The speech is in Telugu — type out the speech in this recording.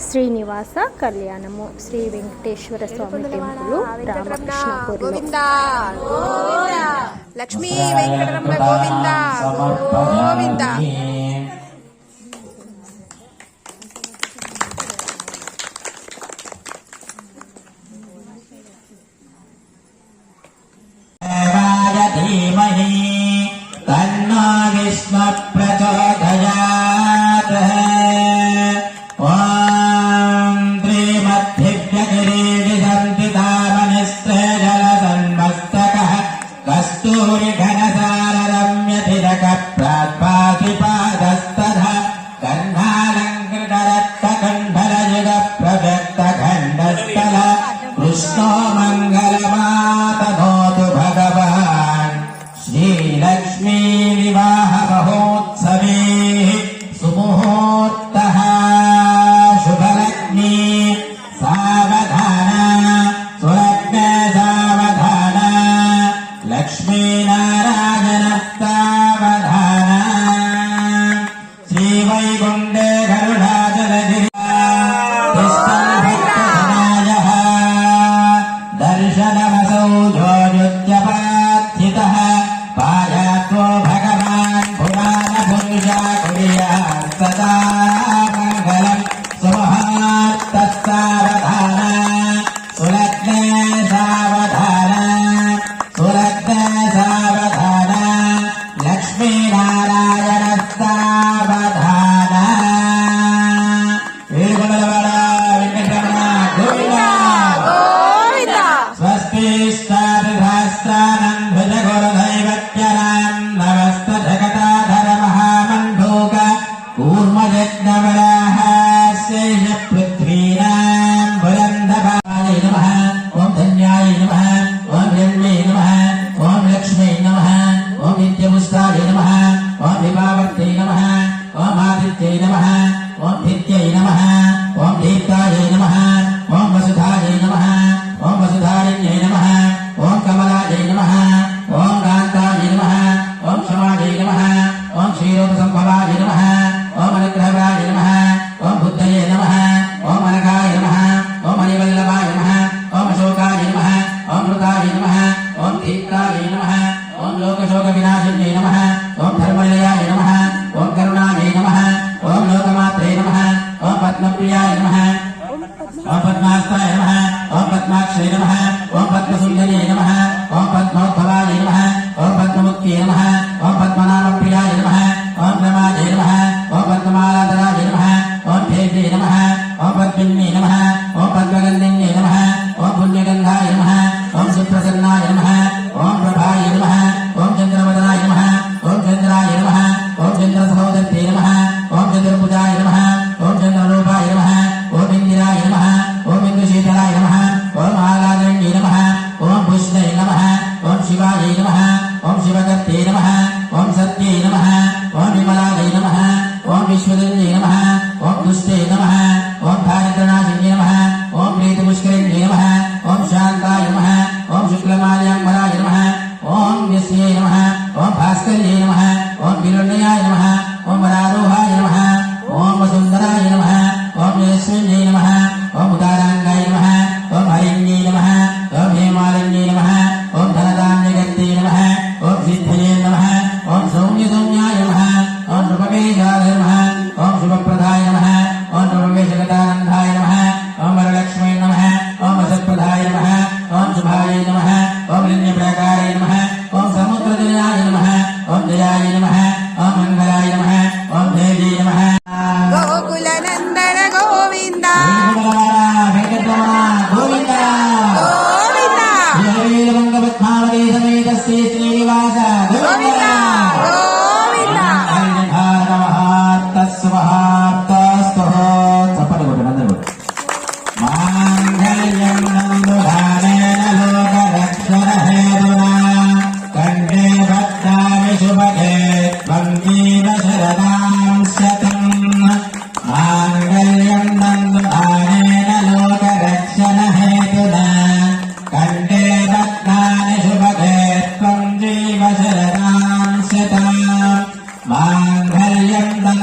శ్రీనివాస కళ్యాణము శ్రీ వెంకటేశ్వర స్వామి టెంపుల్ రామకృష్ణపురి లక్ష్మీ వెంకటరమణ గోవింద ధీమహి తన్నా విష్ణు गिरीशन्तितामनिस्त्रे जलसन्मस्तकः कस्तूरिघनसाररम्यतिरकप्रात्पातिपादस्तः कन्नालङ्कृतरक्तकण्ठरयुगप्रव्यक्तखण्डस्थल कृष्णो मङ्गलमातनोतु भगवान् श्रीलक्ष्मीविवाहमहोत्सवे सुमुहूर्तः शुभलक्ष्मी Bye bye. సత్యై నమ. ఓం సత్యై నమ. Amen. माङ्गल्यम्